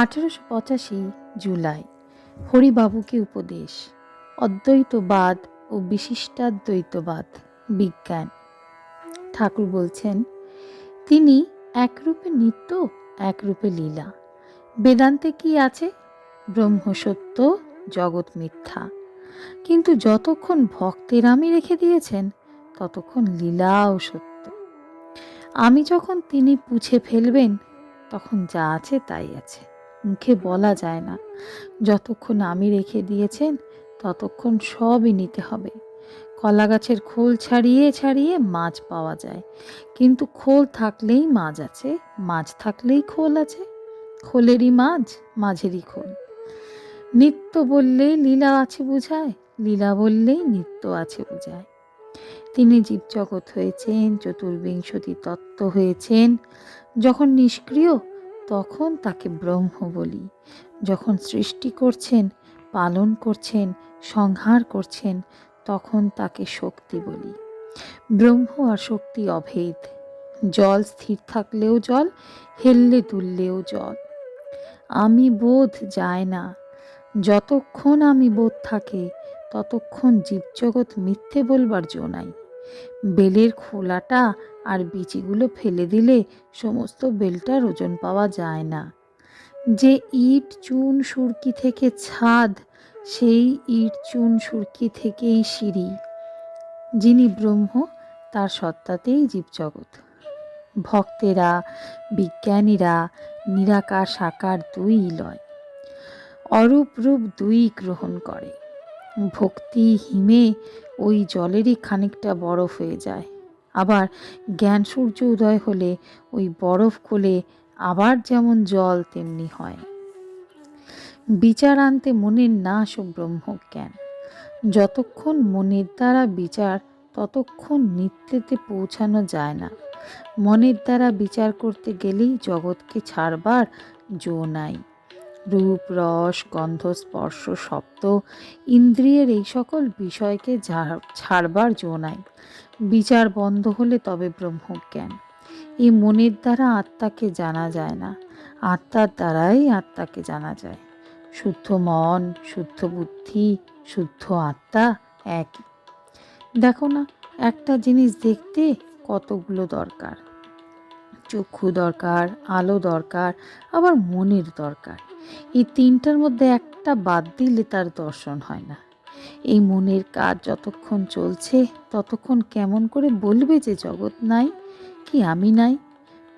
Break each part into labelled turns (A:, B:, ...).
A: আঠেরোশো পঁচাশি জুলাই হরিবাবুকে উপদেশ। অদ্বৈতবাদ ও বিশিষ্টাদ্বৈতবাদ বিজ্ঞান। ঠাকুর বলছেন, তিনি একরূপে নিত্য, একরূপে লীলা। বেদান্তে কি আছে? ব্রহ্ম সত্য, জগৎ মিথ্যা। কিন্তু যতক্ষণ ভক্তের আমি রেখে দিয়েছেন, ততক্ষণ লীলা ও সত্য। আমি যখন তিনি পুছে ফেলবেন, তখন যা আছে তাই আছে। মুখে বলা যায় না। যতক্ষণ আমি রেখে দিয়েছেন, ততক্ষণ সবই নিতে হবে। কলা গাছের খোল ছাড়িয়ে ছাড়িয়ে মাছ পাওয়া যায়। কিন্তু খোল থাকলেই মাছ আছে, মাছ থাকলেই খোল আছে। খোলেরই মাছ, মাঝেরই খোল। নিত্য বললেই লীলা আছে বোঝায়, লীলা বললেই নিত্য আছে বোঝায়। তিনি জীবজগৎ হয়েছেন, চতুর্বিংশতি তত্ত্ব হয়েছেন। যখন নিষ্ক্রিয় তখন তাকে ব্রহ্ম বলি। যখন সৃষ্টি করছেন, পালন করছেন, সংহার করছেন, তখন তাকে শক্তি বলি। ব্রহ্ম আর শক্তি অভেদ। জল স্থির থাকলেও জল, হেললে তুললেও জল। আমি বোধ যায় না। যতক্ষণ আমি বোধ থাকে, ততক্ষণ জীবজগৎ মিথ্যে বলবার জো নাই। বেলের খোলাটা আর বিচিগুলো ফেলে দিলে সমস্ত বেলটার ওজন পাওয়া যায় না। যে ইট, চুন, সুরকি থেকে ছাদ, সেই ইট, চুন, সুরকি থেকেই সিঁড়ি। যিনি ব্রহ্ম, তার সত্তাতেই জীবজগৎ। ভক্তেরা, বিজ্ঞানীরা, নিরাকার সাকার দুই লয়। অরূপ রূপ দুই গ্রহণ করে। ভক্তি হিমে ওই জলেরই খানিকটা বরফ হয়ে যায়। আবার জ্ঞান সূর্য উদয় হলে ওই বরফ কোলে আবার যেমন জল, তেমনি হয়। বিচার আনতে মনের নাশ ও ব্রহ্মজ্ঞান। যতক্ষণ মনের দ্বারা বিচার, ততক্ষণ নিত্যেতে পৌঁছানো যায় না। মনের দ্বারা বিচার করতে গেলেই জগৎকে ছাড়বার জো নাই। রূপ, রস, গন্ধ, স্পর্শ, শব্দ, ইন্দ্রিয়ের এই সকল বিষয়কে ছাড়বার জো নাই। বিচার বন্ধ হলে তবে ব্রহ্মজ্ঞান। এই মনের দ্বারা আত্মাকে জানা যায় না। আত্মার দ্বারাই আত্মাকে জানা যায়। শুদ্ধ মন, শুদ্ধ বুদ্ধি, শুদ্ধ আত্মা একই। দেখো না, একটা জিনিস দেখতে কতগুলো দরকার। চক্ষু দরকার, আলো দরকার, আবার মনের দরকার। এই তিনটার মধ্যে একটা বাদ দিলে তার দর্শন হয় না। এই মনের কাজ যতক্ষণ চলছে, ততক্ষণ কেমন করে বলবে যে জগৎ নাই, কি আমি নাই?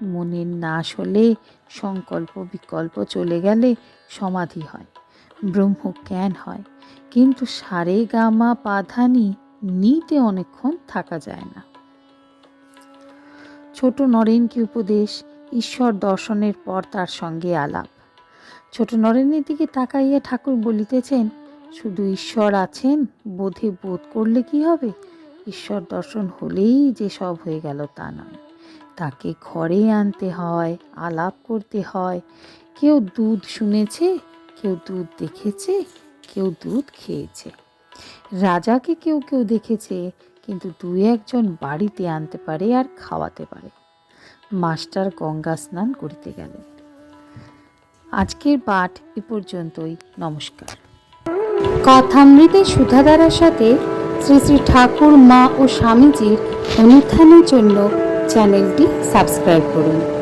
A: মনের নাশ হলে সংকল্প বিকল্প চলে গেলে সমাধি হয়, ব্রহ্ম জ্ঞান হয়। কিন্তু সারে গামা পাধানি নিতে অনেকক্ষণ থাকা যায় না। ছোট নরেনকে উপদেশ, ঈশ্বর দর্শনের পর তার সঙ্গে আলাপ। ছোট নরেনের দিকে তাকাইয়া ঠাকুর বলিতেছেন, শুধু ঈশ্বর আছেন, বোধে বোধ করলে কি হবে? ঈশ্বর দর্শন হলেই যে সব হয়ে গেল তা নয়। তাকে ঘরে আনতে হয়, আলাপ করতে হয়। কেউ দুধ শুনেছে, কেউ দুধ দেখেছে, কেউ দুধ খেয়েছে। রাজাকে কেউ কেউ দেখেছে কিন্তু দু একজন বাড়িতে আনতে পারে আর খাওয়াতে পারে। মাস্টার গঙ্গা স্নান করিতে গেলেন। আজকের পাঠ এ পর্যন্তই। নমস্কার। কথামৃতে সুধাধারার সাথে শ্রী শ্রী ঠাকুর, মা ও স্বামীজির অনুত্থানের জন্য চ্যানেলটি সাবস্ক্রাইব করুন।